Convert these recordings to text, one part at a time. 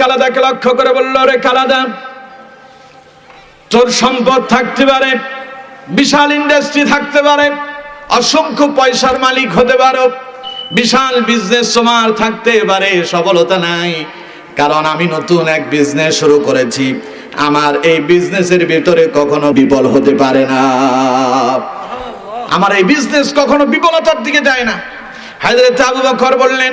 কালাদাকে লক্ষ্য করে বলল রে কালাদা, তোর সম্পদ থাকতে পারে, বিশাল ইন্ডাস্ট্রি থাকতে পারে, অসংখ্য পয়সার মালিক হতে পারো, বিশাল বিজনেস তোমার থাকতে পারে, সফলতা নাই। কারণ আমি নতুন এক বিজনেস শুরু করেছি। আমার এই বিজনেসের ভিতরে কখনো বিফল হতে পারে না। আমার এই বিজনেস কখনো বিফলতার দিকে যায় না। হাজরত আবু বকর বললেন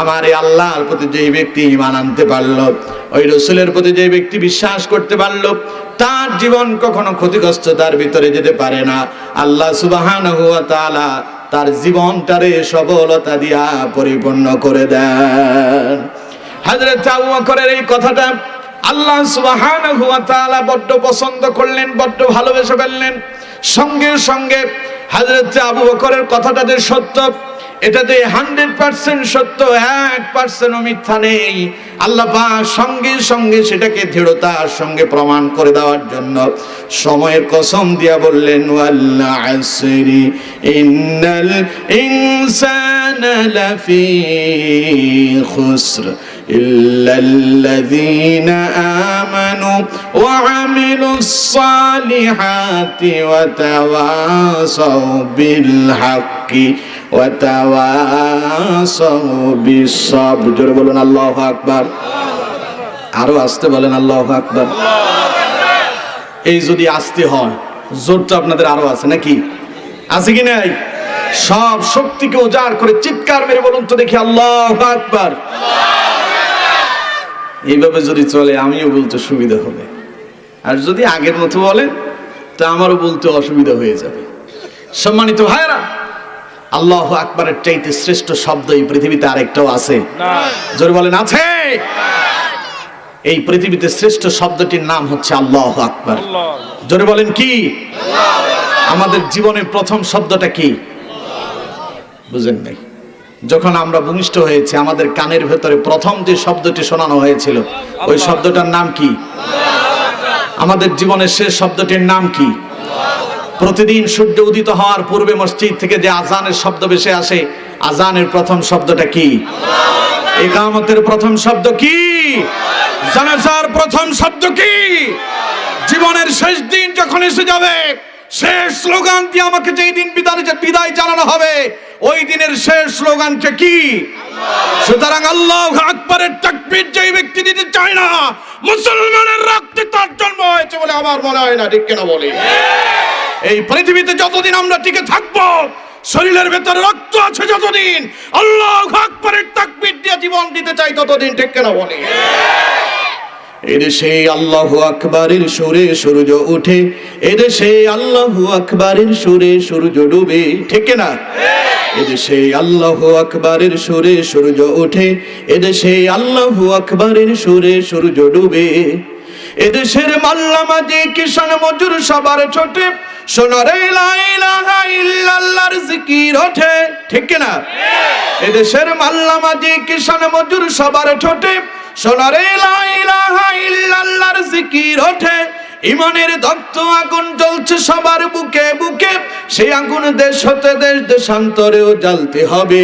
আমার এই আল্লাহর প্রতি যেই ব্যক্তি ইমান আনতে পারল, ওই রসুলের প্রতি যেই ব্যক্তি বিশ্বাস করতে পারল, তার জীবন কখনো ক্ষতিগ্রস্ততার ভিতরে যেতে পারে না। আল্লাহ সুবাহান হুয়া তাআলা তার জীবনটারে সফলতা দিয়া পরিপূর্ণ করে দেন। হাজরত আবু বকরের এই কথাটা আল্লাহ সুবহানাহু ওয়া তাআলা বড্ড পছন্দ করলেন, বড্ড ভালোবেসে ফেললেন। সঙ্গে সঙ্গে হযরত আবু বকরের কথাটা যে সত্য এটাতে হান্ড্রেড পার্সেন্ট সত্য এক পার্সেন্ট মিথ্যা নেই আল্লাহ পাক সঙ্গে সঙ্গে সেটাকে দৃঢ়তার সঙ্গে প্রমাণ করে দেওয়ার জন্য সময়ের কসম দিয়া বললেন ওয়াল্লা আসরি ইন্নাল ইনসানা লাফি খুসর إلا الذين آمنوا وعملوا الصالحات وتواصوا بالحق وتواصوا بالصبر জোরে বলুন, আল্লাহু আকবার। আরও আসতে বলেন, আল্লাহু আকবার। এই যদি আসতে হয় জোরটা আপনাদের আরও আছে নাকি? আছে কি নাই? সব শক্তিকে উজাড় করে চিৎকার মেরে বলুন তো দেখি, আল্লাহু আকবার। এইভাবে যদি চলে, আমিও বলতে সুবিধা হবে। আর যদি আগের মতো বলেন, তা আমারও বলতে অসুবিধা হয়ে যাবে। সম্মানিত ভাইরা আল্লাহ আকবরের চাইতে শ্রেষ্ঠ শব্দ এই পৃথিবীতে আরেকটাও আছে। জোরে বলেন আছে। এই পৃথিবীতে শ্রেষ্ঠ শব্দটির নাম হচ্ছে আল্লাহ আকবর। জোরে বলেন কি? আমাদের জীবনের প্রথম শব্দটা কি? বুঝেন নাই। যখন আমরা ভূমিষ্ঠ হয়েছে আমাদের কানের ভেতরে প্রথম যে শব্দটি শোনানো হয়েছিল ওই শব্দটার নাম কি? আমাদের জীবনের শেষ শব্দটির নাম কি? প্রতিদিন সূর্য উদিত হওয়ার পূর্বে মসজিদ থেকে যে আজানের শব্দ বেশি আসে আজানের প্রথম শব্দটা কি? একামতের প্রথম শব্দ কি? জানাজার প্রথম শব্দ কি? জীবনের শেষ দিন যখন এসে যাবে শেষ স্লোগান দিয়ে আমাকে যেই দিন বিদায় বিদায় জানানো হবে ওই দিনের শেষ স্লোগানটা কি? সুতরাং আল্লাহ আকবরের তাকবীর যেই ব্যক্তি দিতে চায় না মুসলমানের রক্তে তার জন্ম হয়েছে বলে আমার মনে হয় না ঠিক কেন বলি? এই পৃথিবীতে যতদিন আমরা টিকে থাকব, শরীরের ভেতরে রক্ত আছে যতদিন, আল্লাহ আকবরের তাকবীর দিয়ে জীবন দিতে চাই ততদিন, ঠিক কেন বলি? এদেশে আল্লাহু আকবারের সুরে সূর্য উঠে এদেশে আল্লাহু আকবারের সুরে সূর্য ডুবে, ঠিক না এদেশে আল্লাহু আকবারের সুরে সূর্য ওঠে এদেশে আল্লাহু আকবারের সুরে সূর্য ডুবে এদেশের মাল্লা মাঝে কিষান মজুর সবার ছোটে সোনারে লা ইলাহা ইল্লাল্লাহর জিকির ওঠে ঠিক না এদেশের মাল্লা মাঝে কিষান মজুর সবার ছোটে সোনারে লা ইলাহা ইল্লাল্লাহর জিকির ওঠে। ইমানের দত্ত আগুন জ্বলছে সবার বুকে বুকে সেই আগুন দেশ হতে দেশ দেশান্তরেও জ্বালতে হবে।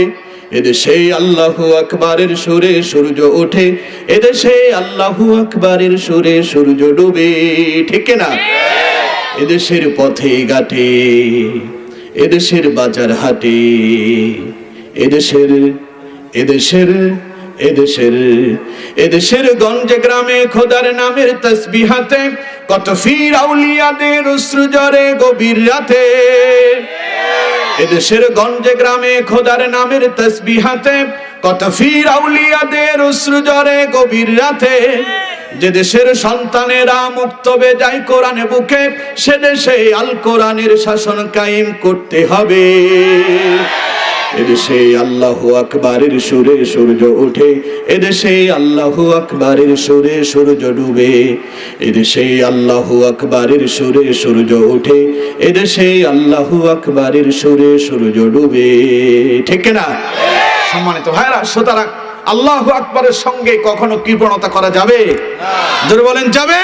এদেশে আল্লাহু আকবারের সুরে সূর্য ওঠে এদেশে আল্লাহু আকবারের সুরে সূর্য ডুবে ঠিক না এদেশের পথে ঘাটে, এদেশের বাজার হাটে, এদেশের এদেশের এদেশের এদেশের গঞ্জে গ্রামে খোদার নামের তসবিহাতে কত ফির আউলিয়াদের অশ্রুজরে গভীর রাতে। এদেশের গঞ্জে গ্রামে খোদার নামের তসবিহাতে কত ফির আউলিয়াদের অশ্রুজরে গভীর রাতে। যে দেশের সন্তানেরা মুক্ত বেজায় কোরআনে বুকে, সে দেশে আল কোরআনের শাসন কায়েম করতে হবে। এদেশে আল্লাহ আকবারের সুরে সূর্য ওঠে এদেশে আল্লাহ আকবারের সুরে সূর্য ডুবে এদেশে আল্লাহ আকবারের সুরে সূর্য ওঠে এদেশে আল্লাহ আকবারের সুরে সূর্য ডুবে। ঠিক না সম্মানিত ভাইরা সুতরাং আল্লাহ আকবরের সঙ্গে কখনো কৃপণতা করা যাবে? বলেন যাবে।